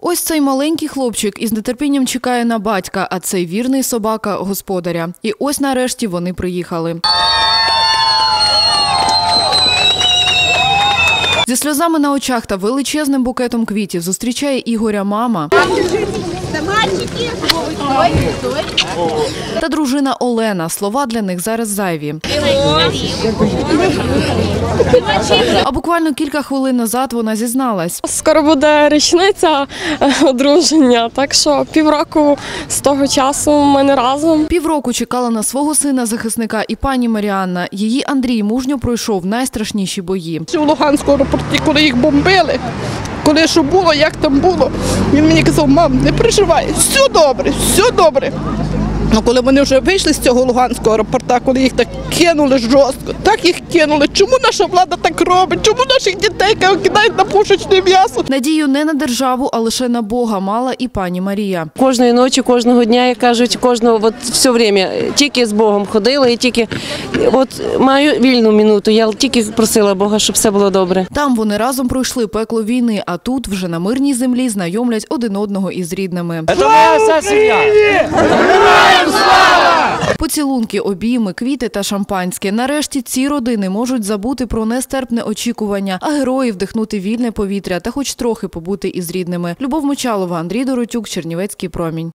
Ось цей маленький хлопчик із нетерпінням чекає на батька, а цей вірний собака господаря. І ось нарешті вони приїхали. Зі сльозами на очах та величезним букетом квітів зустрічає Ігоря мама та дружина Олена. Слова для них зараз зайві. А буквально кілька хвилин назад вона зізналась. Скоро буде річниця е, одруження, так що півроку з того часу ми не разом. Півроку чекала на свого сина захисника і пані Маріанна. Її Андрій мужньо пройшов найстрашніші бої. в Луганському аеропорті, коли їх бомбили, коли що було, як там було, він мені казав, мам, не переживай, все добре, все добре. Ну, коли вони вже вийшли з цього Луганського аеропорта, коли їх так кинули жорстко, так їх кинули. Чому наша влада так робить? Чому наших дітей кидають на пушечне м'ясо? Надію не на державу, а лише на Бога мала і пані Марія. Кожної ночі, кожного дня, як кажуть, кожного от все время тільки з Богом ходила і тільки от маю вільну минуту. Я тільки просила Бога, щоб все було добре. Там вони разом пройшли пекло війни, а тут вже на мирній землі знайомлять один одного із рідними. Это моя вся семья. Поцілунки, обійми, квіти та шампанське. Нарешті ці родини можуть забути про нестерпне очікування, а герої вдихнути вільне повітря та хоч трохи побути із рідними. Любов Мочалова, Андрій Доротюк, Чернівецький промінь.